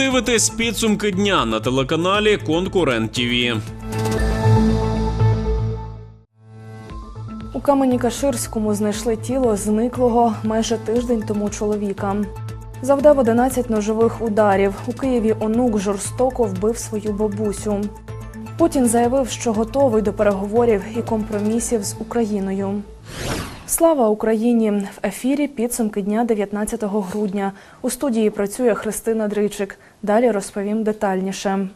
дивитесь підсумки дня на телеканалі Конкурент ТІВІ. У Камені-Каширському знайшли тіло зниклого майже тиждень тому чоловіка. Завдав 11 ножових ударів. У Києві онук жорстоко вбив свою бабусю. Путін заявив, що готовий до переговорів і компромісів з Україною. Слава Україні! В ефірі підсумки дня 19 грудня. У студії працює Христина Дричик. Далі розповім детальніше.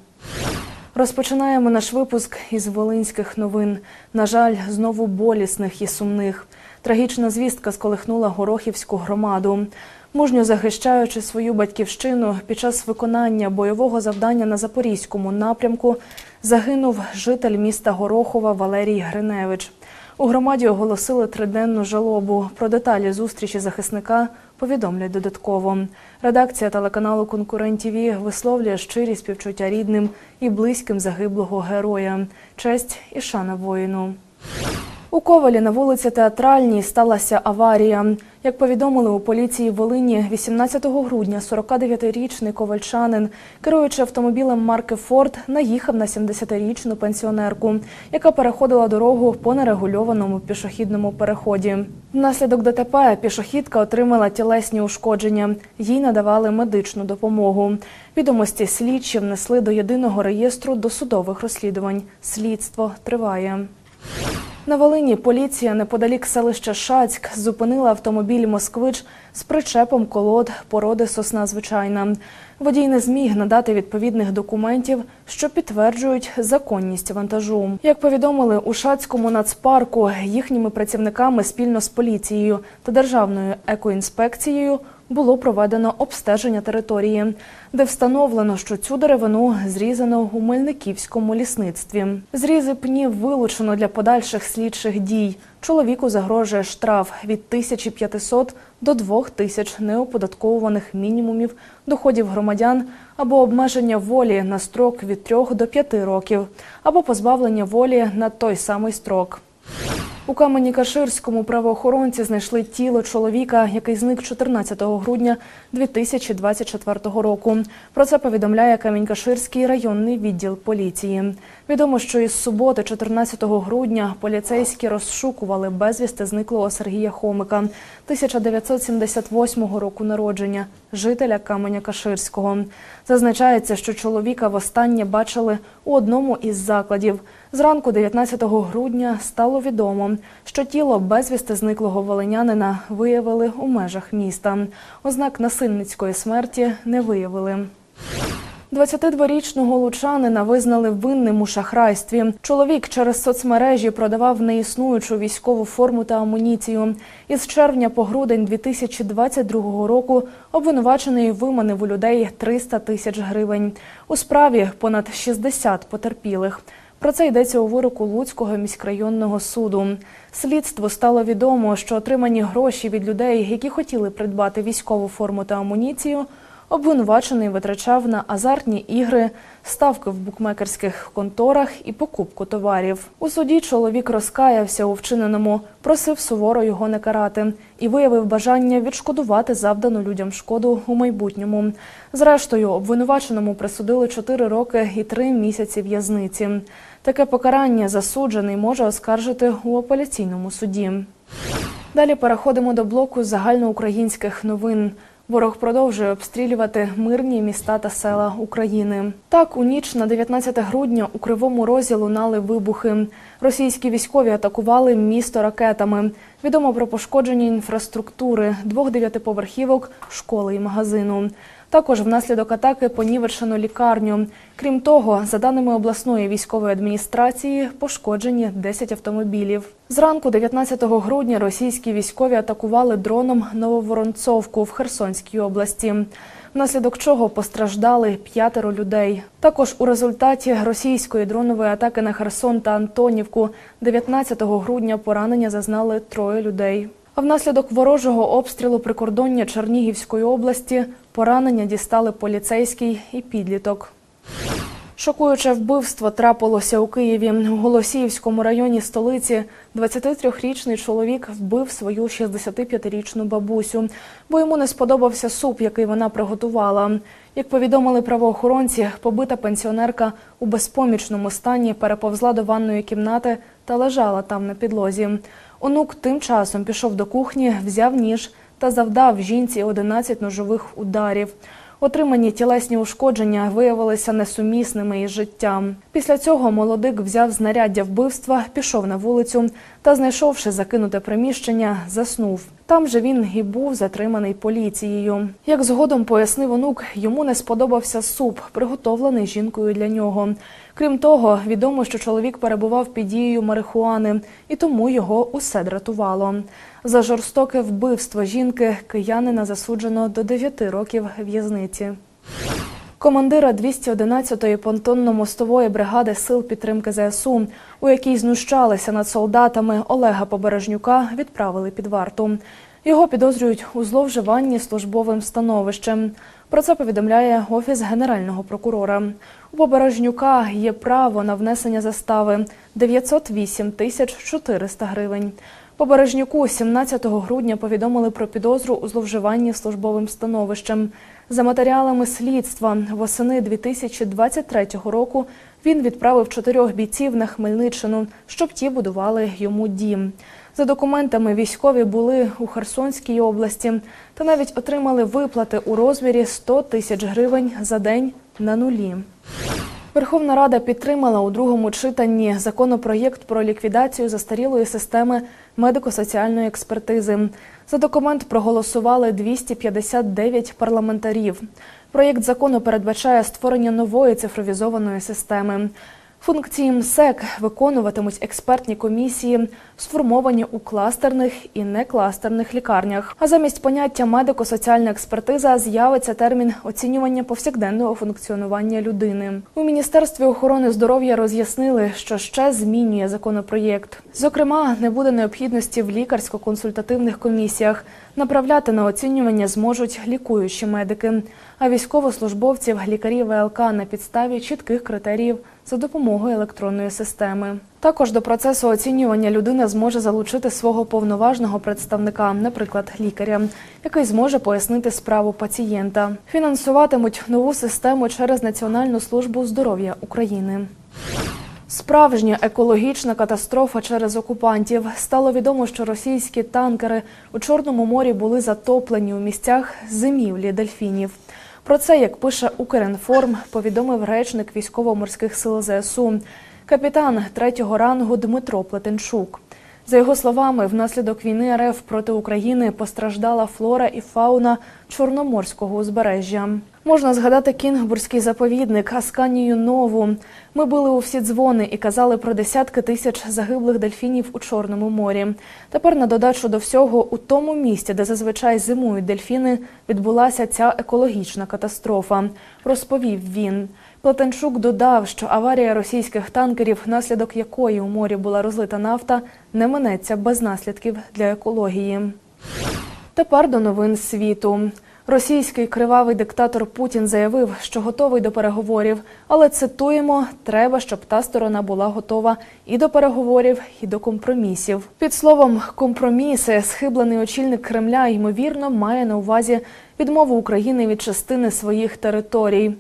Розпочинаємо наш випуск із волинських новин. На жаль, знову болісних і сумних. Трагічна звістка сколихнула Горохівську громаду. Мужньо захищаючи свою батьківщину під час виконання бойового завдання на запорізькому напрямку, загинув житель міста Горохова Валерій Гриневич. У громаді оголосили триденну жалобу. Про деталі зустрічі захисника повідомлять додатково. Редакція телеканалу Конкурент ТІВІ висловлює щирі співчуття рідним і близьким загиблого героя. Честь і шана воїну. У Ковалі на вулиці Театральній сталася аварія. Як повідомили у поліції Волині, 18 грудня 49-річний ковальчанин, керуючи автомобілем марки Форд, наїхав на 70-річну пенсіонерку, яка переходила дорогу по нерегульованому пішохідному переході. Внаслідок ДТП пішохідка отримала тілесні ушкодження. Їй надавали медичну допомогу. Відомості слідчі внесли до єдиного реєстру досудових розслідувань. Слідство триває. На Волині поліція неподалік селища Шацьк зупинила автомобіль Москвич з причепом колод породи сосна звичайна. Водій не зміг надати відповідних документів, що підтверджують законність вантажу. Як повідомили у Шацькому нацпарку, їхніми працівниками спільно з поліцією та державною екоінспекцією було проведено обстеження території, де встановлено, що цю деревину зрізано у Мельниківському лісництві. Зрізи пнів вилучено для подальших слідчих дій. Чоловіку загрожує штраф від 1500 до 2000 неоподатковуваних мінімумів доходів громадян або обмеження волі на строк від 3 до 5 років, або позбавлення волі на той самий строк. У Камені-Каширському правоохоронці знайшли тіло чоловіка, який зник 14 грудня 2024 року. Про це повідомляє Камінь-Каширський районний відділ поліції. Відомо, що із суботи, 14 грудня, поліцейські розшукували безвісти зниклого Сергія Хомика, 1978 року народження, жителя Каменя-Каширського. Зазначається, що чоловіка востаннє бачили у одному із закладів. Зранку 19 грудня стало відомо, що тіло безвісти зниклого волинянина виявили у межах міста. Ознак насильницької смерті не виявили. 22-річного лучанина визнали винним у шахрайстві. Чоловік через соцмережі продавав неіснуючу військову форму та амуніцію. Із червня по грудень 2022 року обвинувачений виманив у людей 300 тисяч гривень. У справі понад 60 потерпілих. Про це йдеться у вироку Луцького міськрайонного суду. Слідству стало відомо, що отримані гроші від людей, які хотіли придбати військову форму та амуніцію, обвинувачений витрачав на азартні ігри, ставки в букмекерських конторах і покупку товарів. У суді чоловік розкаявся у вчиненому, просив суворо його не карати і виявив бажання відшкодувати завдану людям шкоду у майбутньому. Зрештою, обвинуваченому присудили 4 роки і 3 місяці в'язниці. Таке покарання засуджений може оскаржити у апеляційному суді. Далі переходимо до блоку загальноукраїнських новин. Ворог продовжує обстрілювати мирні міста та села України. Так, у ніч на 19 грудня у Кривому Розі лунали вибухи. Російські військові атакували місто ракетами. Відомо про пошкодження інфраструктури двох дев'ятиповерхівок, школи і магазину. Також внаслідок атаки понівечено лікарню. Крім того, за даними обласної військової адміністрації, пошкоджені 10 автомобілів. Зранку 19 грудня російські військові атакували дроном Нововоронцовку в Херсонській області. Внаслідок чого постраждали п'ятеро людей. Також у результаті російської дронової атаки на Херсон та Антонівку 19 грудня поранення зазнали троє людей. А внаслідок ворожого обстрілу прикордоння Чернігівської області поранення дістали поліцейський і підліток. Шокуюче вбивство трапилося у Києві. У Голосіївському районі столиці 23-річний чоловік вбив свою 65-річну бабусю, бо йому не сподобався суп, який вона приготувала. Як повідомили правоохоронці, побита пенсіонерка у безпомічному стані переповзла до ванної кімнати та лежала там на підлозі. Онук тим часом пішов до кухні, взяв ніж та завдав жінці 11 ножових ударів. Отримані тілесні ушкодження виявилися несумісними із життям. Після цього молодик взяв знаряддя вбивства, пішов на вулицю та, знайшовши закинуте приміщення, заснув. Там же він і був затриманий поліцією. Як згодом пояснив онук, йому не сподобався суп, приготовлений жінкою для нього. Крім того, відомо, що чоловік перебував під дією марихуани, і тому його усе дратувало. За жорстоке вбивство жінки киянина засуджено до 9 років в'язниці. Командира 211-ї понтонно-мостової бригади сил підтримки ЗСУ, у якій знущалися над солдатами Олега Побережнюка, відправили під варту. Його підозрюють у зловживанні службовим становищем. Про це повідомляє офіс генерального прокурора. У Побережнюка є право на внесення застави 908 тисяч 400 гривень. Побережнюку 17 грудня повідомили про підозру у зловживанні службовим становищем. За матеріалами слідства восени 2023 року він відправив чотирьох бійців на Хмельниччину, щоб ті будували йому дім. За документами військові були у Херсонській області та навіть отримали виплати у розмірі 100 тисяч гривень за день на нулі. Верховна Рада підтримала у другому читанні законопроєкт про ліквідацію застарілої системи медико-соціальної експертизи. За документ проголосували 259 парламентарів. Проєкт закону передбачає створення нової цифровізованої системи. Функції МСЕК виконуватимуть експертні комісії, сформовані у кластерних і некластерних лікарнях. А замість поняття медико-соціальна експертиза з'явиться термін оцінювання повсякденного функціонування людини. У міністерстві охорони здоров'я роз'яснили, що ще змінює законопроєкт. Зокрема, не буде необхідності в лікарсько-консультативних комісіях. Направляти на оцінювання зможуть лікуючі медики, а військовослужбовців лікарі ВЛК на підставі чітких критеріїв за допомогою електронної системи. Також до процесу оцінювання людина зможе залучити свого повноважного представника, наприклад, лікаря, який зможе пояснити справу пацієнта. Фінансуватимуть нову систему через Національну службу здоров'я України. Справжня екологічна катастрофа через окупантів. Стало відомо, що російські танкери у Чорному морі були затоплені у місцях зимівлі дельфінів. Про це, як пише Укрінформ, повідомив речник військово-морських сил ЗСУ, капітан третього рангу Дмитро Плетенчук. За його словами, внаслідок війни РФ проти України постраждала флора і фауна Чорноморського узбережжя. Можна згадати Кінгбурзький заповідник, Асканію Нову. Ми били у всі дзвони і казали про десятки тисяч загиблих дельфінів у Чорному морі. Тепер на додачу до всього, у тому місці, де зазвичай зимують дельфіни, відбулася ця екологічна катастрофа, розповів він. Плетенчук додав, що аварія російських танкерів, внаслідок якої у морі була розлита нафта, не минеться без наслідків для екології. Тепер до новин світу. Російський кривавий диктатор Путін заявив, що готовий до переговорів, але цитуємо: треба, щоб та сторона була готова і до переговорів, і до компромісів. Під словом компроміси схиблений очільник Кремля ймовірно має на увазі відмову України від частини своїх територій.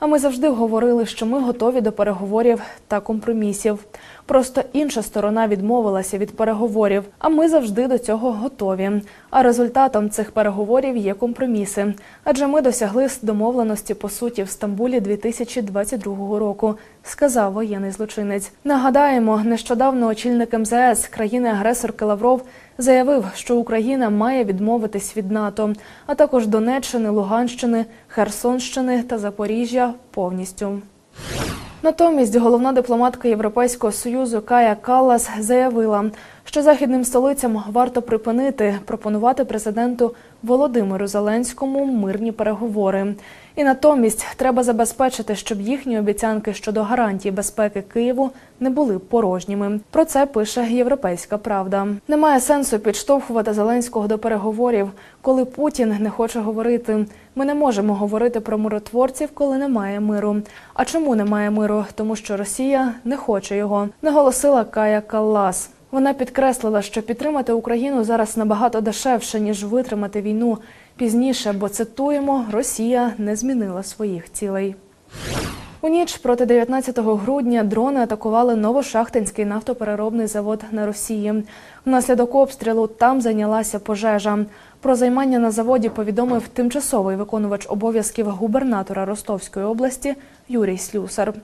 А ми завжди говорили, що ми готові до переговорів та компромісів. Просто інша сторона відмовилася від переговорів, а ми завжди до цього готові. А результатом цих переговорів є компроміси. Адже ми досягли домовленості по суті в Стамбулі 2022 року, сказав воєнний злочинець. Нагадаємо, нещодавно очільник МЗС країни-агресорки Лавров заявив, що Україна має відмовитись від НАТО, а також Донеччини, Луганщини, Херсонщини та Запоріжжя повністю. Натомість головна дипломатка Європейського союзу Кая Каллас заявила, що західним столицям варто припинити пропонувати президенту Володимиру Зеленському мирні переговори. І натомість треба забезпечити, щоб їхні обіцянки щодо гарантій безпеки Києву не були порожніми. Про це пише Європейська Правда. Немає сенсу підштовхувати Зеленського до переговорів, коли Путін не хоче говорити. Ми не можемо говорити про миротворців, коли немає миру. А чому немає миру? Тому що Росія не хоче його, наголосила Кая Каллас. Вона підкреслила, що підтримати Україну зараз набагато дешевше ніж витримати війну пізніше, бо цитуємо, Росія не змінила своїх цілей. У ніч проти 19 грудня дрони атакували Новошахтинський нафтопереробний завод на Росії. Внаслідок обстрілу там зайнялася пожежа. Про займання на заводі повідомив тимчасовий виконувач обов'язків губернатора Ростовської області Юрій Слюсар.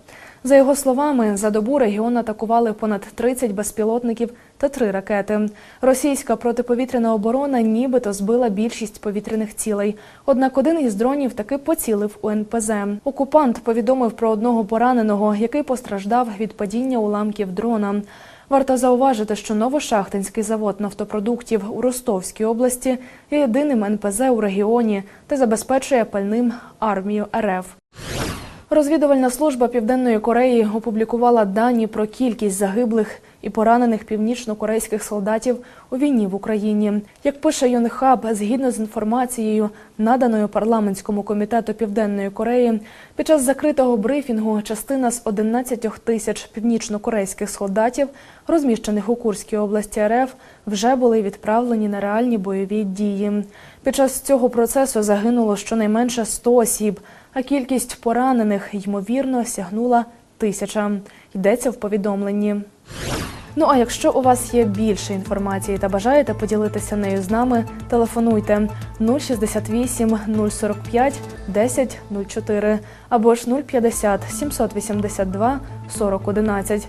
За його словами, за добу регіон атакували понад 30 безпілотників та три ракети. Російська протиповітряна оборона нібито збила більшість повітряних цілей. Однак один із дронів таки поцілив у НПЗ. Окупант повідомив про одного пораненого, який постраждав від падіння уламків дрона. Варто зауважити, що Новошахтинський завод нафтопродуктів у Ростовській області є єдиним НПЗ у регіоні та забезпечує пальним армію РФ. Розвідувальна служба Південної Кореї опублікувала дані про кількість загиблих і поранених північно-корейських солдатів у війні в Україні. Як пише Юнхаб, згідно з інформацією, наданою парламентському комітету Південної Кореї, під час закритого брифінгу частина з 11 тисяч північно-корейських солдатів, розміщених у Курській області РФ, вже були відправлені на реальні бойові дії. Під час цього процесу загинуло щонайменше 100 осіб, а кількість поранених ймовірно сягнула тисяча. Йдеться в повідомленні. Ну а якщо у вас є більше інформації та бажаєте поділитися нею з нами, телефонуйте 068 045 10 04 або ж 050 782 40 11.